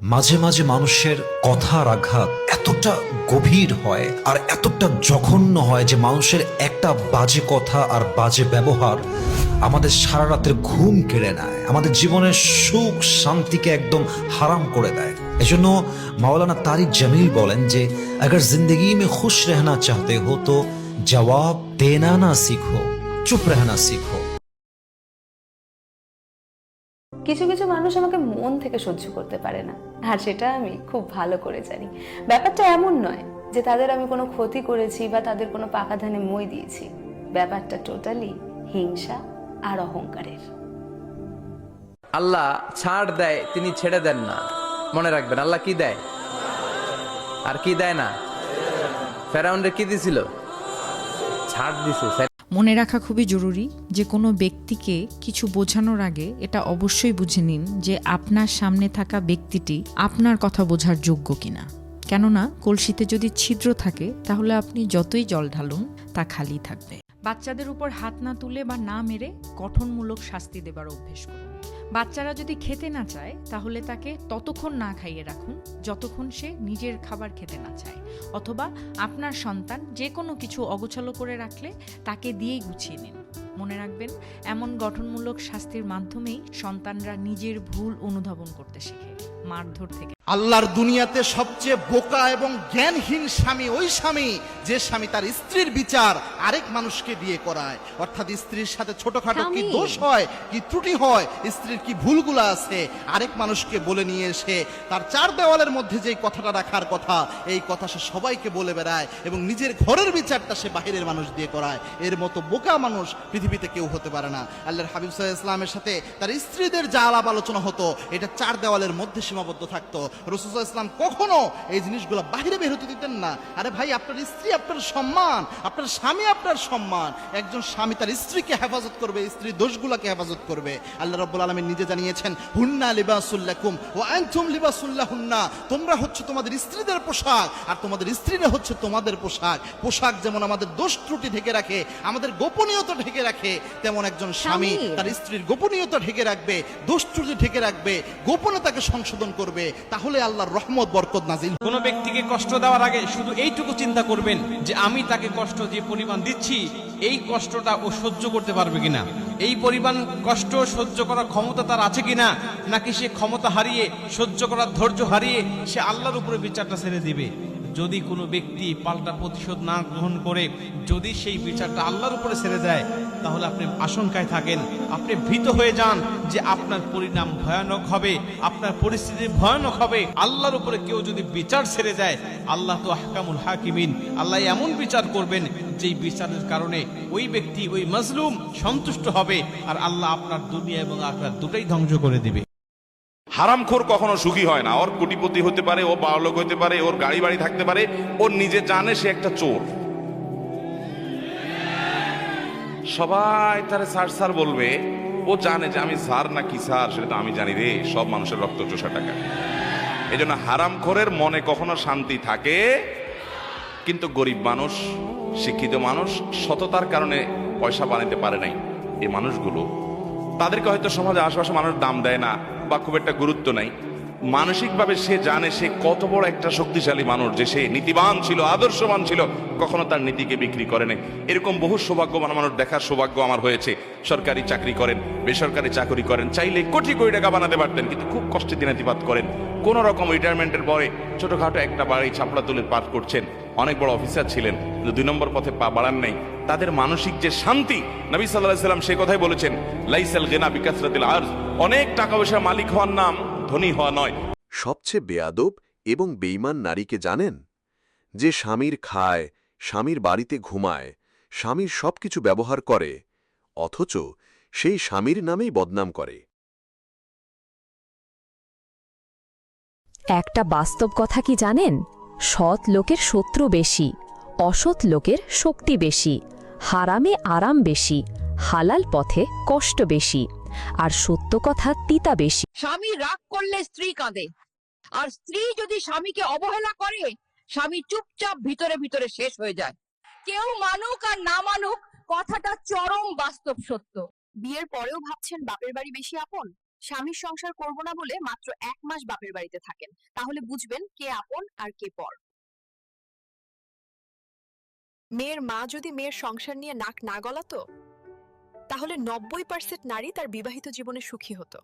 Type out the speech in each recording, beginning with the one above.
মাঝে মাঝে মানুষের কথার আঘাত এতটা গভীর হয় আর এতটা জঘন্য হয় যে মানুষের একটা বাজে কথা আর বাজে ব্যবহার আমাদের সারা রাতের ঘুম কেড়ে নেয় আমাদের জীবনের সুখ শান্তিকে একদম হারাম করে দেয় এজন্য মাওলানা তারিক জামিল বলেন যে अगर जिंदगी में खुश रहना चाहते हो तो जवाब देना ना सीखो चुप रहना सीखो কিছু কিছু মানুষ আমাকে মন থেকে সহ্য করতে পারে না। আর সেটা আমি খুব ভালো করে জানি। ব্যাপারটা এমন নয় যে তাদের আমি কোনো ক্ষতি করেছি বা তাদের কোনো পাকা ধানে মই দিয়েছি। ব্যাপারটা টোটালি হিংসা আর অহংকারের। আল্লাহ ছাড় দেয়, তিনি ছেড়ে দেন না। মনে রাখবেন, আল্লাহ কি দেয়? আর কি দেয় না? ফেরাউন্ডে কি দিছিল? ছাড় দিছে মনে রাখা খুবই জরুরি যে কোনো ব্যক্তিকে কিছু বোঝানোর আগে এটা অবশ্যই বুঝে নিন যে আপনার সামনে থাকা ব্যক্তিটি আপনার কথা বোঝার যোগ্য কিনা। কেননা, কলসিতে যদি ছিদ্র থাকে, তাহলে আপনি যতই জল ঢালুন, তা খালি থাকবে। বাচ্চাদের উপর হাত না তুলে বা না মেরে গঠনমূলক শাস্তি দেবার অভ্যেস করুন। বাচ্চারা যদি খেতে না চায়, তাহলে তাকে ততক্ষণ না খাইয়ে রাখুন, যতক্ষণ সে নিজের খাবার খেতে না চায়। অথবা আপনার সন্তান যে কোনো কিছু অগোছালো করে রাখলে তাকে দিয়েই গুছিয়ে নিন। মনে রাখবেন, এমন গঠনমূলক শাস্তির মাধ্যমেই সন্তানরা নিজের ভুল অনুধাবন করতে শেখে। মারধর থেকে। আল্লাহর দুনিয়াতে সবচেয়ে বোকা এবং জ্ঞানহীন স্বামী ওই স্বামী যে স্বামী তার স্ত্রীর বিচার আরেক মানুষকে দিয়ে করায়। অর্থাৎ স্ত্রীর সাথে ছোটখাটো কি দোষ হয় কি ত্রুটি হয় স্ত্রীর কি ভুলগুলো আছে আরেক মানুষকে বলে নিয়ে এসে তার চার দেওয়ালের মধ্যে যে কথাটা রাখার কথা এই কথা সে সবাইকে বলে বেড়ায় এবং নিজের ঘরের বিচারটা সে বাহিরের মানুষ দিয়ে করায়। এর মতো বোকা মানুষ পৃথিবীতে কেউ হতে পারে না। আল্লাহর হাবিব সাল্লাহ ইসলামের সাথে তার স্ত্রীদের যা আলাপ আলোচনা হতো এটা চার দেওয়ালের মধ্যে সীমাবদ্ধ থাকতো। রসুল ইসলাম কখনো এই জিনিসগুলো বাহিরে বের হতে দিতেন না। আরে ভাই আপনার স্ত্রী আপনার সম্মান আপনার স্বামী আপনার সম্মান। একজন স্বামী তার স্ত্রীকে হেফাজত করবে স্ত্রীর দোষগুলোকে হেফাজত করবে। আল্লাহ রব্বুল আলমী নিজে জানিয়েছেন হুন্না লিবাসুল্লাকুম ও আনতুম লিবাসুল্লাহ হুন্না তোমরা হচ্ছে তোমাদের স্ত্রীদের পোশাক আর তোমাদের স্ত্রীরা হচ্ছে তোমাদের পোশাক। পোশাক যেমন আমাদের দোষ ত্রুটি ঢেকে রাখে আমাদের গোপনীয়তা ঢেকে রাখে তেমন একজন স্বামী স্বামী। তার স্ত্রীর গোপনীয়তা ঢেকে রাখবে দোষ ত্রুটি ঢেকে রাখবে গোপনে তাকে সংশোধন করবে, তাহলে আল্লাহর রহমত, বরকত নাজিল কোনো ব্যক্তিকে কষ্ট দেওয়ার আগে শুধু এইটুকু চিন্তা করবেন যে আমি তাকে কষ্ট যে পরিমাণ দিচ্ছি, এই কষ্টটা ও সহ্য করতে পারবে কিনা? এই পরিমাণ কষ্ট সহ্য করার ক্ষমতা তার আছে কিনা? নাকি সে ক্ষমতা হারিয়ে, সহ্য করার ধৈর্য হারিয়ে সে আল্লাহর উপরে বিচারটা ছেড়ে দিবে? যদি কোনো ব্যক্তি পাল্টা প্রতিশোধ না গ্রহণ করে, যদি সেই বিচারটা আল্লাহর উপরে ছেড়ে যায় তাহলে আপনি আশঙ্কায় থাকেন। আপনি ভীত হয়ে যান যে আপনার পরিণাম ভয়ানক হবে, আপনার পরিস্থিতি ভয়ানক হবে। আল্লাহর উপরে কেউ যদি বিচার ছেড়ে যায় আল্লাহ তো হাকামুল হাকিমিন। আল্লাহ এমন বিচার করবেন যেই বিচারের কারণে ওই ব্যক্তি, ওই মজলুম সন্তুষ্ট হবে, আর আল্লাহ আপনার দুনিয়া এবং আপনার দুটাই ধ্বংস করে দিবে। হারামখোর কখনো সুখী হয় না। ওর কোটিপতি হতে পারে, ও বাড়লোক হতে পারে, ওর গাড়ি বাড়ি থাকতে পারে ওর নিজে জানে সে একটা চোর। সবাই তারে স্যার স্যার বলবে, ও জানে যে আমি স্যার না কি স্যার সেটা তো আমি জানি রে, সব মানুষের রক্ত চোষা টাকা। এই জন্য হারামখোরের মনে কখনো শান্তি থাকে, কিন্তু গরিব মানুষ, শিক্ষিত মানুষ সততার কারণে পয়সা বানাতে পারে নাই। এই মানুষগুলো, তাদেরকে হয়তো সমাজে আশেপাশে মানুষ দাম দেয় না। বা খুব একটা গুরুত্ব নাই। মানসিকভাবে সে জানে সে কত বড় একটা শক্তিশালী মানুষ যে সে নীতিবান ছিল, আদর্শবান ছিল, কখনো তার নীতিকে বিক্রি করে এরকম বহু সৌভাগ্যবান মানুষ দেখার সৌভাগ্য আমার হয়েছে। সরকারি চাকরি করেন, বেসরকারি চাকরি করেন, চাইলে কোটি কোটি টাকা বানাতে পারতেন, কিন্তু খুব কষ্টে দিনাতিপাত করেন। কোন রকম রিটায়ারমেন্টের পরে ছোটখাটো একটা বাড়ি ছাপড়া তুলে পাঠ করছেন। অনেক বড় অফিসার ছিলেন কিন্তু দুই নম্বর পথে পা বাড়ান নাই। তাদের মানসিক যে শান্তি নবী সাল্লাহ সাল্লাম সেই কথাই বলেছেন লাইসাল গেনা বিকাশরাতিল আর অনেক টাকা পয়সা মালিক হওয়ার নাম ধনী হওয়া নয়। সবচেয়ে বেয়াদব এবং বেইমান নারীকে জানেন? যে স্বামীর খায় স্বামীর বাড়িতে ঘুমায় স্বামীর সবকিছু ব্যবহার করে অথচ সেই স্বামীর নামেই বদনাম করে। একটা বাস্তব কথা কি জানেন? সৎ লোকের শত্রু বেশি অসৎ লোকের শক্তি বেশি হারামে আরাম বেশি হালাল পথে কষ্ট বেশি আর সত্য কথা তিতা বেশি। স্বামী রাগ করলে স্ত্রী কাঁদে আর স্ত্রী যদি স্বামীকে অবহেলা করে স্বামী চুপচাপ ভিতরে ভিতরে শেষ হয়ে যায়। কেউ মানুক আর না মানুক কথাটা চরম বাস্তব সত্য। বিয়ের পরেও ভাবছেন বাপের বাড়ি বেশি আপন? স্বামীর সংসার করব না বলে মাত্র এক মাস বাপের বাড়িতে থাকেন। তাহলে বুঝবেন কে আপন আর কে পর। মেয়ের মা যদি মেয়ের সংসার নিয়ে নাক না গলাতো, তাহলে নব্বই পার্সেন্ট নারী তার বিবাহিত জীবনে সুখী হতো।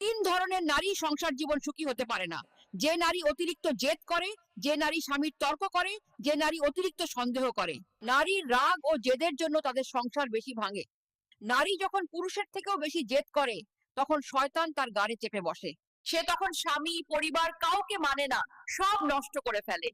তিন ধরনের নারী সংসার জীবন সুখী হতে পারে না। যে নারী অতিরিক্ত জেদ করে, যে নারী স্বামীর তর্ক করে, যে নারী অতিরিক্ত সন্দেহ করে। নারীর রাগ ও জেদের জন্য তাদের সংসার বেশি ভাঙে। নারী যখন পুরুষের থেকেও বেশি জেদ করে, তখন শয়তান তার গাড়ে চেপে বসে। সে তখন স্বামী, পরিবার কাউকে মানে না, সব নষ্ট করে ফেলে।